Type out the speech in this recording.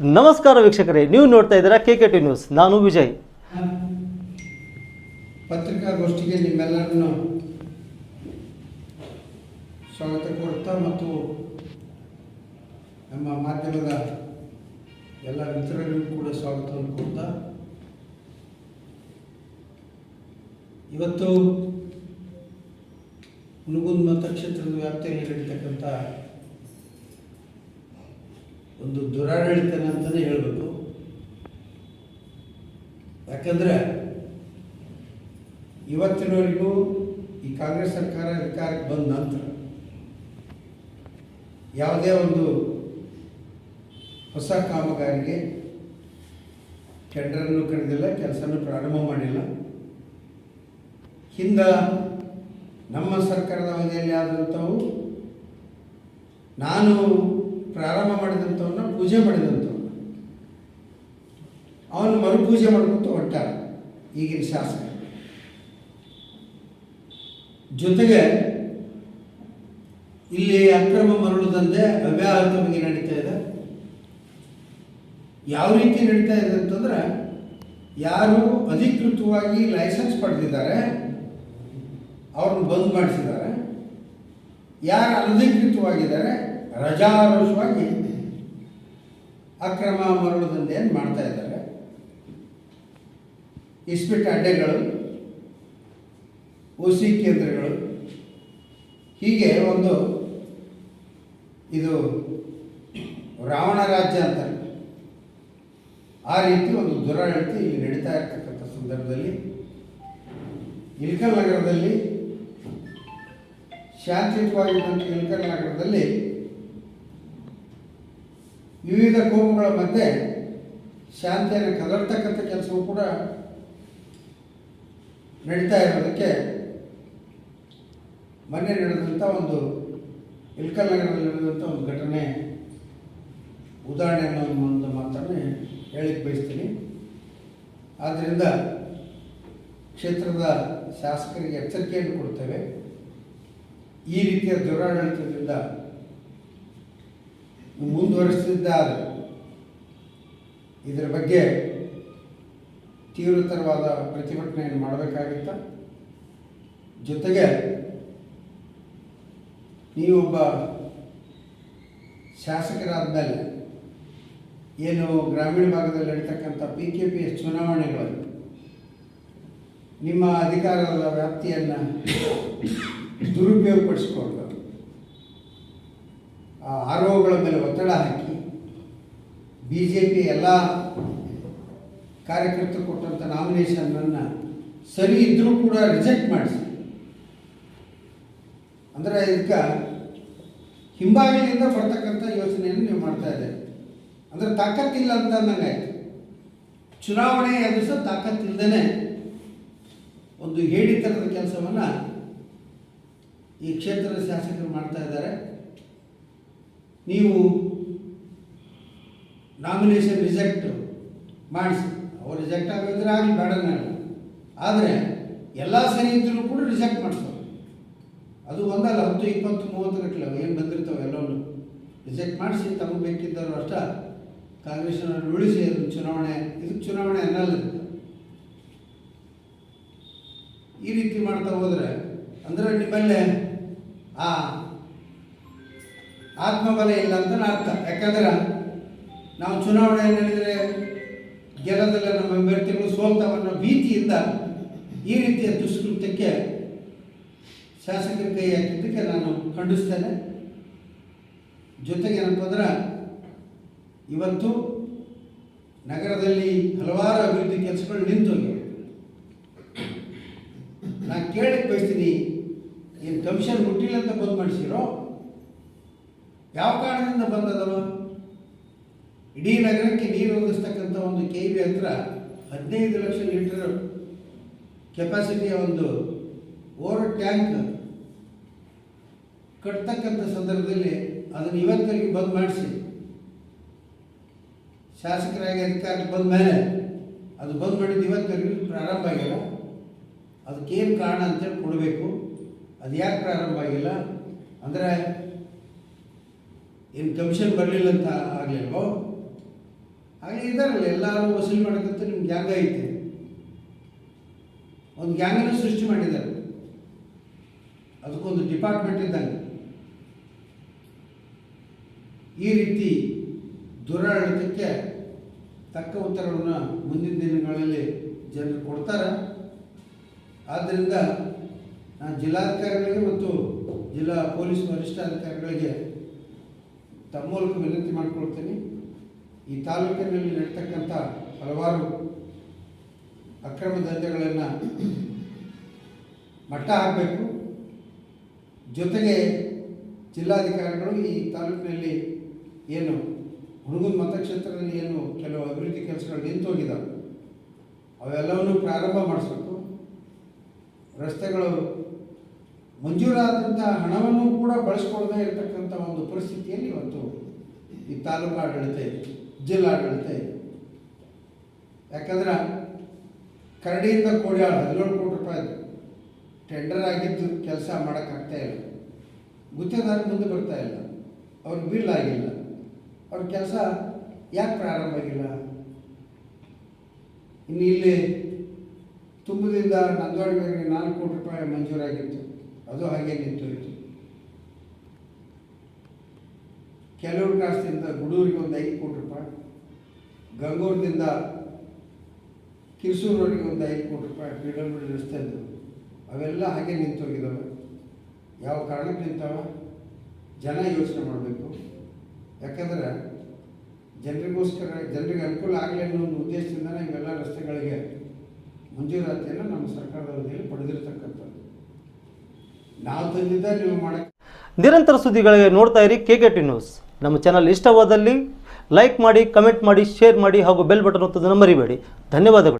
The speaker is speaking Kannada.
ನಮಸ್ಕಾರ ವೀಕ್ಷಕರೇ, ನೀವು ನೋಡ್ತಾ ಇದ್ದೀರಾ ಕೆ ಕೆ ಟಿ ನ್ಯೂಸ್ ನಾನು ವಿಜಯ್. ಪತ್ರಿಕಾಗೋಷ್ಠಿಗೆ ನಿಮ್ಮೆಲ್ಲರನ್ನು ಸ್ವಾಗತ ಕೊಡ್ತಾ ಮತ್ತು ನಮ್ಮ ಮಾಧ್ಯಮದ ಎಲ್ಲ ಮಿತ್ರರಿಗೂ ಕೂಡ ಸ್ವಾಗತವನ್ನು ಕೊಡ್ತಾ ಇವತ್ತು ಹುನಗುಂದ ಮತಕ್ಷೇತ್ರದ ವ್ಯಾಪ್ತಿಯಲ್ಲಿ ನಡೀತಕ್ಕಂಥ ಒಂದು ದುರಾಡಳಿತನ ಅಂತಲೇ ಹೇಳಬೇಕು. ಯಾಕಂದರೆ ಇವತ್ತಿನವರೆಗೂ ಈ ಕಾಂಗ್ರೆಸ್ ಸರ್ಕಾರ ಅಧಿಕಾರಕ್ಕೆ ಬಂದ ನಂತರ ಯಾವುದೇ ಒಂದು ಹೊಸ ಕಾಮಗಾರಿಗೆ ಟೆಂಡರನ್ನು ಕರೆದಿಲ್ಲ, ಕೆಲಸನೂ ಪ್ರಾರಂಭ ಮಾಡಿಲ್ಲ. ಹಿಂದ ನಮ್ಮ ಸರ್ಕಾರದ ಅವಧಿಯಲ್ಲಿ ಆದಂಥವು ನಾನು ಪ್ರಾರಂಭ ಮಾಡಿದಂಥವನ್ನ ಪೂಜೆ ಮಾಡಿದಂಥವನ್ನ ಅವನು ಮರುಪೂಜೆ ಮಾಡ್ಕೊತ ಹೊಟ್ಟಾರ ಈಗಿನ ಶಾಸಕ. ಜೊತೆಗೆ ಇಲ್ಲಿ ಅಕ್ರಮ ಮರಳು ದಂಧೆ ಅವ್ಯಾಹತವಾಗಿ ನಡೀತಾ ಇದೆ. ಯಾವ ರೀತಿ ನಡೀತಾ ಇದೆ ಅಂತಂದ್ರೆ ಯಾರು ಅಧಿಕೃತವಾಗಿ ಲೈಸೆನ್ಸ್ ಪಡೆದಿದ್ದಾರೆ, ಅವ್ರನ್ನ ಬಂದ್ ಮಾಡಿಸಿದ್ದಾರೆ. ಯಾರು ಅನಧಿಕೃತವಾಗಿದ್ದಾರೆ ರಜಾರೋಷವಾಗಿ ಅಕ್ರಮ ಮರಳದಂತೆ ಏನು ಮಾಡ್ತಾ ಇದ್ದಾರೆ? ಇಸ್ಪಿಟ್ ಅಡ್ಡೆಗಳು ಉಸಿ ಕೇಂದ್ರಗಳು, ಹೀಗೆ ಒಂದು ಇದು ರಾವಣ ರಾಜ್ಯ ಅಂತಾರೆ. ಆ ರೀತಿ ಒಂದು ದುರಾಡಳಿತ ಇಲ್ಲಿ ನಡೀತಾ ಇರ್ತಕ್ಕಂಥ ಸಂದರ್ಭದಲ್ಲಿ ಇಲ್ಕಲ್ ನಗರದಲ್ಲಿ ಶಾಂತಿಯುತವಾಗಿದ್ದಂಥ ಇಲ್ಕಲ್ ನಗರದಲ್ಲಿ ವಿವಿಧ ಕೋಮುಗಳ ಮಧ್ಯೆ ಶಾಂತಿಯನ್ನು ಕದರ್ತಕ್ಕಂಥ ಕೆಲಸವೂ ಕೂಡ ನಡೀತಾ ಇರೋದಕ್ಕೆ ಮೊನ್ನೆ ನಡೆದಂಥ ಒಂದು ಇಲ್ಕಲ್ ನಗರದಲ್ಲಿ ನಡೆದಂಥ ಒಂದು ಘಟನೆ ಉದಾಹರಣೆ ಅನ್ನೋ ಮಾತನ್ನೇ ಹೇಳಿಕ್ಕೆ ಬಯಸ್ತೀನಿ. ಆದ್ದರಿಂದ ಕ್ಷೇತ್ರದ ಶಾಸಕರಿಗೆ ಎಚ್ಚರಿಕೆಯನ್ನು ಕೊಡ್ತೇವೆ. ಈ ರೀತಿಯ ದುರಾಡಳಿತದಿಂದ ಮುಂದುವರಿಸಿದ್ದಾರೆ ಇದರ ಬಗ್ಗೆ ತೀವ್ರತರವಾದ ಪ್ರತಿಭಟನೆಯನ್ನು ಮಾಡಬೇಕಾಗಿತ್ತ. ಜೊತೆಗೆ ನೀವೊಬ್ಬ ಶಾಸಕರಾದ ಮೇಲೆ ಏನು ಗ್ರಾಮೀಣ ಭಾಗದಲ್ಲಿ ನಡೀತಕ್ಕಂಥ ಪಿ ಕೆ ಪಿ ಎಸ್ ಚುನಾವಣೆಗಳು, ನಿಮ್ಮ ಅಧಿಕಾರದ ವ್ಯಾಪ್ತಿಯನ್ನು ದುರುಪಯೋಗಪಡಿಸಿಕೊಂಡು ಆರ್ ಮೇಲೆ ಒತ್ತಡ ಹಾಕಿ ಬಿ ಜೆ ಪಿ ಎಲ್ಲ ಕಾರ್ಯಕರ್ತರು ಕೊಟ್ಟಂಥ ನಾಮಿನೇಷನನ್ನು ಸರಿ ಇದ್ದರೂ ಕೂಡ ರಿಜೆಕ್ಟ್ ಮಾಡಿಸಿ. ಅಂದರೆ ಇದಕ್ಕೆ ಹಿಂಬಾಗಿಲಿಂದ ಬರ್ತಕ್ಕಂಥ ಯೋಚನೆಯನ್ನು ನೀವು ಮಾಡ್ತಾ ಇದ್ದೀರಿ. ಅಂದರೆ ತಾಕತ್ತಿಲ್ಲ ಅಂತ ಅಂದಂಗಾಯ್ತು ಚುನಾವಣೆ ಎದುರಿಸ ತಾಕತ್ತಿಲ್ಲದೇ ಒಂದು ಹೇಳಿತನದ ಕೆಲಸವನ್ನು ಈ ಕ್ಷೇತ್ರದ ಶಾಸಕರು ಮಾಡ್ತಾ ಇದ್ದಾರೆ. ನೀವು ನಾಮಿನೇಷನ್ ರಿಜೆಕ್ಟ್ ಮಾಡಿಸಿ. ಅವ್ರು ರಿಜೆಕ್ಟ್ ಆಗಿದ್ರೆ ಆಗಲಿ, ಬೇಡ ನಾನು ಆದರೆ ಎಲ್ಲ ಸರಿ ಇದ್ದರೂ ಕೂಡ ರಿಜೆಕ್ಟ್ ಮಾಡಿಸ್ತಾರೆ ಅದು ಒಂದಲ್ಲ, ಹತ್ತು, ಇಪ್ಪತ್ತು, ಮೂವತ್ತು ಗಟ್ಟಲೆ ಏನು ಬಂದಿರ್ತಾವೆ ಎಲ್ಲವನ್ನು. ರಿಜೆಕ್ಟ್ ಮಾಡಿಸಿ, ತಮಗೆ ಬೇಕಿದ್ದವರು ಅಷ್ಟ. ಕಾಂಗ್ರೆಸ್ನವ್ರನ್ನ ಉಳಿಸಿ ಅದು ಚುನಾವಣೆ ಇದಕ್ಕೆ ಚುನಾವಣೆ ಅನ್ನಲ್ಲ. ಈ ರೀತಿ ಮಾಡ್ತಾ ಹೋದರೆ, ಅಂದರೆ ನಿಮ್ಮಲ್ಲೇ, ಆ ಆತ್ಮಬಲ ಇಲ್ಲ ಅಂತ ಅರ್ಥ. ಯಾಕಂದ್ರೆ ನಾವು ಚುನಾವಣೆ ನಡೆದರೆ ಗೆಲ್ಲದಲ್ಲ ನಮ್ಮ ಅಭ್ಯರ್ಥಿಗಳು ಸೋಲ್ತಾವನ್ನೋ ಭೀತಿಯಿಂದ ಈ ರೀತಿಯ ದುಷ್ಕೃತ್ಯಕ್ಕೆ ಶಾಸಕರ ಕೈ ಹಾಕಿದ್ದಕ್ಕೆ ನಾನು ಖಂಡಿಸ್ತೇನೆ. ಜೊತೆಗೆ ಏನಪ್ಪ ಅಂದ್ರೆ ಇವತ್ತು ನಗರದಲ್ಲಿ ಹಲವಾರು ಅಭಿವೃದ್ಧಿ ಕೆಲಸಗಳು ನಿಂತು ಹೋಗಿವೆ. ನಾನು ಕೇಳಕ್ಕೆ ಬಯಸ್ತೀನಿ, ಏನು ಕಮಿಷನ್ ಮುಟ್ಟಿಲ್ಲ ಅಂತ ಬಂದ್ ಮಾಡಿಸಿರೋ? ಯಾವ ಕಾರಣದಿಂದ ಬಂದದವ ಇಡೀ ನಗರಕ್ಕೆ ನೀರು ಒದಗಿಸ್ತಕ್ಕಂಥ ಒಂದು ಕೆ ವಿ ಹತ್ರ ಹದಿನೈದು ಲಕ್ಷ ಲೀಟರ್ ಕೆಪಾಸಿಟಿಯ ಒಂದು ಓವರ್ ಟ್ಯಾಂಕ್ ಕಟ್ತಕ್ಕಂಥ ಸಂದರ್ಭದಲ್ಲಿ ಅದನ್ನು ಇವತ್ತಿಗೆ ಬಂದ್ ಮಾಡಿಸಿ. ಶಾಸಕರಾಗಿ ಅಧಿಕಾರಕ್ಕೆ ಬಂದ ಮೇಲೆ ಅದು ಬಂದ್ ಮಾಡಿದ್ದು ಇವತ್ತರೆಗೂ ಪ್ರಾರಂಭ ಆಗಿಲ್ಲ. ಅದಕ್ಕೇನು ಕಾರಣ ಅಂತೇಳಿ ಕೊಡಬೇಕು. ಅದು ಯಾಕೆ ಪ್ರಾರಂಭ ಆಗಿಲ್ಲ? ಅಂದರೆ ಏನು ಕಮಿಷನ್ ಬರಲಿಲ್ಲ ಅಂತ ಆಗಲಿಲ್ವೋ? ಹಾಗೆ ಇದ್ದಾರಲ್ಲ ಎಲ್ಲರೂ ವಸೂಲಿ ಮಾಡೋಕ್ಕಂತ ನಿಮ್ಮ ಗ್ಯಾಂಗ್ ಐತೆ. ಒಂದು ಗ್ಯಾಂಗನ್ನು ಸೃಷ್ಟಿ ಮಾಡಿದ್ದಾರೆ. ಅದಕ್ಕೊಂದು ಡಿಪಾರ್ಟ್ಮೆಂಟ್ ಇದ್ದಂಗೆ. ಈ ರೀತಿ ದುರಾಡಳಿತಕ್ಕೆ ತಕ್ಕ ಉತ್ತರವನ್ನು ಮುಂದಿನ ದಿನಗಳಲ್ಲಿ ಜನರು ಕೊಡ್ತಾರೆ. ಆದ್ದರಿಂದ ನಾನು ಜಿಲ್ಲಾಧಿಕಾರಿಗಳಿಗೆ ಮತ್ತು ಜಿಲ್ಲಾ ಪೊಲೀಸ್ ವರಿಷ್ಠಾಧಿಕಾರಿಗಳಿಗೆ ತಮ್ಮ ಮೂಲಕ ವಿನಂತಿ ಮಾಡಿಕೊಳ್ತೀನಿ. ಈ ತಾಲೂಕಿನಲ್ಲಿ ನಡೀತಕ್ಕಂಥ ಹಲವಾರು ಅಕ್ರಮ ದಂಧೆಗಳನ್ನು ಮಟ್ಟ ಹಾಕಬೇಕು. ಜೊತೆಗೆ ಜಿಲ್ಲಾಧಿಕಾರಿಗಳು ಈ ತಾಲೂಕಿನಲ್ಲಿ ಏನು ಹುಡುಗನ ಮತಕ್ಷೇತ್ರದಲ್ಲಿ ಏನು ಕೆಲವು ಅಭಿವೃದ್ಧಿ ಕೆಲಸಗಳು ನಿಂತೋಗಿದ್ದಾವೆ ಅವೆಲ್ಲವನ್ನು ಪ್ರಾರಂಭ ಮಾಡಿಸ್ಬೇಕು. ರಸ್ತೆಗಳು ಮಂಜೂರಾದಂಥ ಹಣವನ್ನು ಕೂಡ ಬಳಸ್ಕೊಳ್ದೇ ಇರತಕ್ಕಂಥ ಒಂದು ಪರಿಸ್ಥಿತಿಯಲ್ಲಿ ಇವತ್ತು ಈ ತಾಲೂಕು ಆಡಳಿತ ಇದೆ ಜಿಲ್ಲಾಡಳಿತ ಇದೆ. ಯಾಕಂದ್ರೆ ಕರಡಿಯಿಂದ ಕೋಡ್ಯಾಳ ಹದಿನೇಳು ಕೋಟಿ ರೂಪಾಯಿ ಟೆಂಡರ್ ಆಗಿದ್ದು ಕೆಲಸ ಮಾಡೋಕ್ಕಾಗ್ತಾ ಇಲ್ಲ. ಗುತ್ತೇದಾರ ಮುಂದೆ ಬರ್ತಾ ಇಲ್ಲ. ಅವ್ರ ಬಿಲ್ ಆಗಿಲ್ಲ. ಅವ್ರ ಕೆಲಸ ಯಾಕೆ ಪ್ರಾರಂಭ ಆಗಿಲ್ಲ? ಇನ್ನು ಇಲ್ಲಿ ತುಂಬದಿಂದ ನಂದವಾಡಿಗೆ ನಾಲ್ಕು ಕೋಟಿ ರೂಪಾಯಿ ಮಂಜೂರಾಗಿತ್ತು. ಅದು ಹಾಗೆ ನಿಂತೋಯ್ತು ಕೆಲವರು ಕಾಸ್ತಿಂದ ಗುಡೂರಿಗೆ ಒಂದು ಐದು ಕೋಟಿ ರೂಪಾಯಿ, ಗಂಗೂರದಿಂದ ಕಿರ್ಸೂರವರೆಗೆ ಒಂದು ಐದು ಕೋಟಿ ರೂಪಾಯಿ ಫ್ರೀಡಮ್ ರಸ್ತೆ ಇದ್ದವು ಅವೆಲ್ಲ ಹಾಗೆ ನಿಂತೋಗಿದ್ದಾವೆ ಯಾವ ಕಾರಣಕ್ಕೆ ನಿಂತಾವ? ಜನ ಯೋಚನೆ ಮಾಡಬೇಕು. ಯಾಕಂದರೆ ಜನರಿಗೋಸ್ಕರ, ಜನರಿಗೆ ಅನುಕೂಲ ಆಗಲಿ ಅನ್ನೋ ಒಂದು ಉದ್ದೇಶದಿಂದನೇ ಇವೆಲ್ಲ ರಸ್ತೆಗಳಿಗೆ ಮಂಜೂರಾತಿಯನ್ನು ನಮ್ಮ ಸರ್ಕಾರದ ಅವಧಿಯಲ್ಲಿ ಪಡೆದಿರ್ತಕ್ಕಂಥದ್ದು ನಾವು ತಂದಿದ್ದ ನೀವು ಮಾಡಕ್ಕೆ ನಿರಂತರ ಸುದ್ದಿಗಳಿಗೆ ನೋಡ್ತಾ ಇರಿ ಕೆ ಕೆ ಟಿ ನ್ಯೂಸ್ ನಮ್ಮ ಚಾನಲ್ ಇಷ್ಟವಾದಲ್ಲಿ ಲೈಕ್ ಮಾಡಿ ಕಮೆಂಟ್ ಮಾಡಿ ಶೇರ್ ಮಾಡಿ ಹಾಗೂ ಬೆಲ್ ಬಟನ್ ಒತ್ತೋದನ್ನು ಮರಿಬೇಡಿ. ಧನ್ಯವಾದಗಳು.